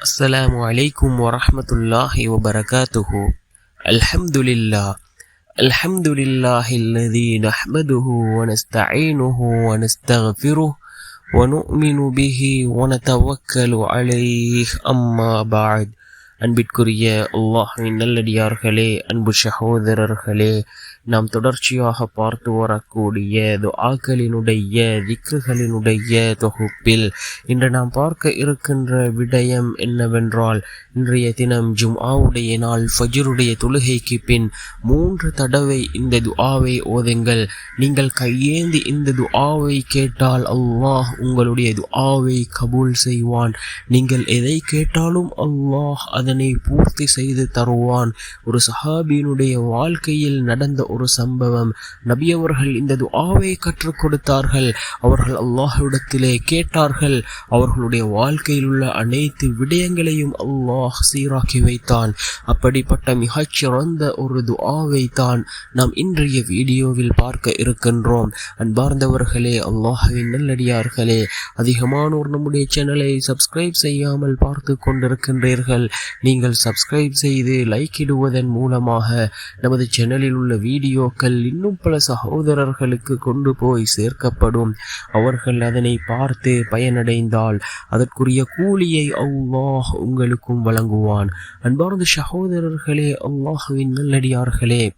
السلام عليكم ورحمة الله وبركاته الحمد لله الحمد لله الذي نحمده ونستعينه ونستغفره ونؤمن به ونتوكل عليه أما بعد அன்பிற்குரிய அல்லாஹின் நல்லடியார்களே அன்பு சகோதரர்களே நாம் தொடர்ச்சியாக பார்த்து வரக்கூடிய துஆக்களினுடைய திக்குகளினுடைய தொகுப்பில் இன்று நாம் பார்க்க இருக்கின்ற விடயம் என்னவென்றால் இன்றைய தினம் ஜும்ஆவுடைய நாள் ஃபஜ்ருடைய தொழுகைக்கு பின் மூன்று தடவை இந்த துஆவை ஓதுங்கள். நீங்கள் கையேந்தி இந்த துஆவை கேட்டால் அல்லாஹ் உங்களுடைய துஆவை கபூல் செய்வான். நீங்கள் எதை கேட்டாலும் அல்லாஹ் அதனை பூர்த்தி செய்து தருவான். ஒரு சஹாபியினுடைய வாழ்க்கையில் நடந்த ஒரு சம்பவம். நபி அவர்கள் இந்த துஆவை கற்றுக் கொடுத்தார்கள். அவர்கள் அல்லாஹ்விடத்திலே கேட்டார்கள். அவர்களுடைய வாழ்க்கையில் உள்ள அனைத்து விடயங்களையும் அல்லாஹ் சீராக்கி வைத்தான். அப்படிப்பட்ட மிகச்சிறந்த ஒரு துஆவை தான் நாம் இன்றைய வீடியோவில் பார்க்க இருக்கின்றோம். அன்பார்ந்தவர்களே அல்லாஹ்வின் நல்லடியார்களே அதிகமானோர் நம்முடைய சேனலை சப்ஸ்கிரைப் செய்யாமல் பார்த்து கொண்டிருக்கின்றீர்கள். நீங்கள் சப்ஸ்கிரைப் செய்து லைக் இடுவதன் மூலமாக நமது சேனலில் உள்ள வீடியோ வீடியோக்கள் இன்னும் பல சகோதரர்களுக்கு கொண்டு போய் சேர்க்கப்படும். அவர்கள் அதனை பார்த்து பயனடைந்தால் அதற்குரிய கூலியை அல்லாஹ் உங்களுக்கும் வழங்குவான். அன்பார்ந்த சகோதரர்களே அல்லாஹுவின் நல்லடியார்களே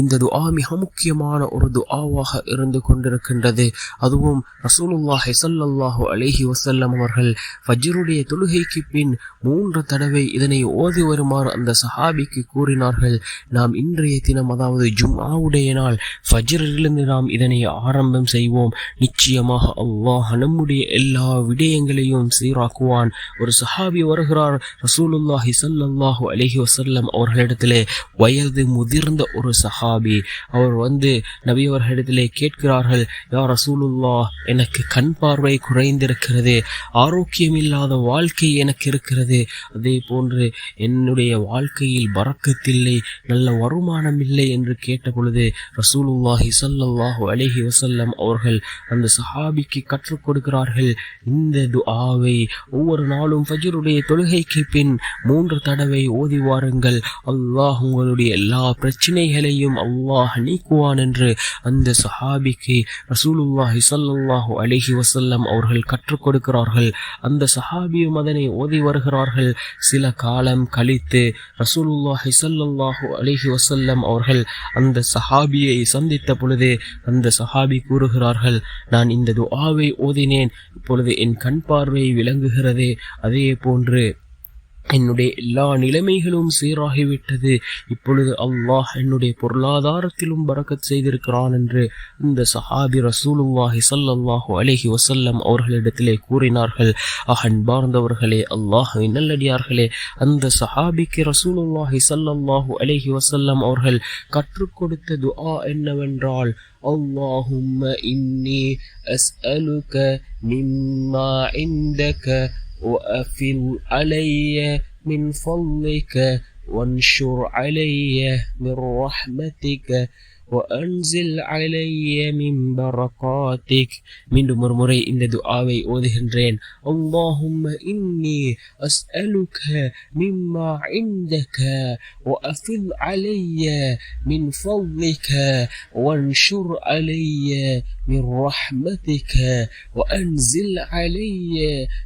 இந்த துஆ மிக முக்கியமான ஒரு துஆவாக இருந்து கொண்டிருக்கின்றது. அதுவும் ரசூலுல்லாஹி ஸல்லல்லாஹு அலேஹி வசல்லம் அவர்கள் ஃபஜ்ருடைய தொழுகைக்கு பின் மூன்று தடவை இதனை ஓதி வருமாறு அந்த சஹாபிக்கு கூறினார்கள். நாம் இன்றைய தினம் அதாவது ஜும்ஆவுடைய நாள் ஃபஜ்ரிலிருந்து நாம் இதனை ஆரம்பம் செய்வோம். நிச்சயமாக அல்லாஹ் நம்முடைய எல்லா விடயங்களையும் சீராக்குவான். ஒரு சஹாபி வருகிறார் ரசூலுல்லாஹி ஸல்லல்லாஹு அலஹி வசல்லம் அவர்களிடத்திலே வயது முதிர்ந்த ஒரு சஹாபி. அவர் வந்து நபியவர்களிடத்திலே கேட்கிறார்கள் யா ரசூலுல்லா எனக்கு கண் பார்வை குறைந்திருக்கிறது ஆரோக்கியம் இல்லாத வாழ்க்கை எனக்கு இருக்கிறது. அதே போன்று என்னுடைய வாழ்க்கையில் பறக்கத்தில்லை நல்ல வருமானம் இல்லை என்று கேட்ட பொழுது ரசூலுல்லாஹி ஸல்லல்லாஹு அலைஹி வசல்லம் அவர்கள் அந்த சஹாபிக்கு கற்றுக் கொடுக்கிறார்கள் இந்த துஆவை ஒவ்வொரு நாளும் ஃபஜருடைய தொழுகைக்கு பின் மூன்று தடவை ஓதி வாருங்கள். அல்லாஹ் உங்களுடைய எல்லா பிரச்சனைகள் பிரச்சனைகளையும் அல்லாஹ் நீக்குவான் என்று அந்த சஹாபிக்கு ரசூலுல்லாஹி ஸல்லல்லாஹு அலைஹி வசல்லம் அவர்கள் கற்றுக் கொடுக்கிறார்கள். அந்த சஹாபியும் அதனை ஓதி வருகிறார்கள். சில காலம் கழித்து ரசூலுல்லாஹி ஸல்லல்லாஹு அலைஹி வசல்லம் அவர்கள் அந்த சஹாபியை சந்தித்த பொழுது அந்த சஹாபி கூறுகிறார்கள் நான் இந்த துஆவை ஓதினேன். இப்பொழுது என் கண் பார்வை விளங்குகிறது. அதே போன்று என்னுடைய எல்லா நிலைமைகளும் சீராகிவிட்டது. இப்பொழுது அல்லாஹ் என்னுடைய பொருளாதாரத்திலும் பறக்கத் செய்திருக்கிறான் என்று இந்த சஹாபி ரசூலுல்லாஹி சல்லாஹு அலஹி வசல்லம் அவர்களிடத்திலே கூறினார்கள். அன்பார்ந்தவர்களே அல்லாஹை நல்லடியார்களே அந்த சஹாபிக்கு ரசூலுல்லாஹி சல்லாஹு அலஹி வசல்லம் அவர்கள் கற்றுக் கொடுத்த துஆ என்னவென்றால் அல்லாஹும் இன்னி அஸ்அலுக மிம்மா இந்தக وأفل علي من فضلك وانشر علي من رحمتك. وأنزل علي من بركاتك மீண்டும் ஒரு முறை இந்த துஆவை ஓதுகின்றேன் اللهم إني أسألك مما عندك وأفض علي من فضلك وانشر علي من رحمتك وأنزل علي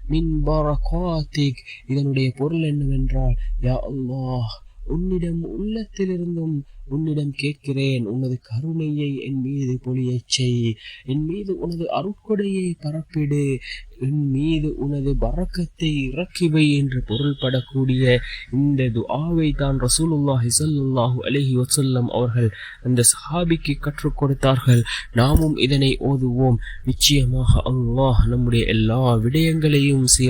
من بركاتك இதனுடைய பொருள் என்னவென்றால் யா அல்லாஹ் உன்னிடம் உள்ளத்திலிருந்தும் உன்னிடம் கேட்கிறேன். உனது கருணையை என் மீது பொழியச் செய். என் மீது உனது அருட்கொடையை பரப்பிடு. என் மீது உனது பறக்கத்தை இறக்கிவை என்று பொருள்படக்கூடிய இந்த துஆவை தான் ரசூலுல்லாஹி ஸல்லல்லாஹு அலஹி வசல்லம் அவர்கள் அந்த சஹாபிக்கு கற்றுக் கொடுத்தார்கள். நாமும் இதனை ஓதுவோம். நிச்சயமாக அல்லாஹ் நம்முடைய எல்லா விடயங்களையும்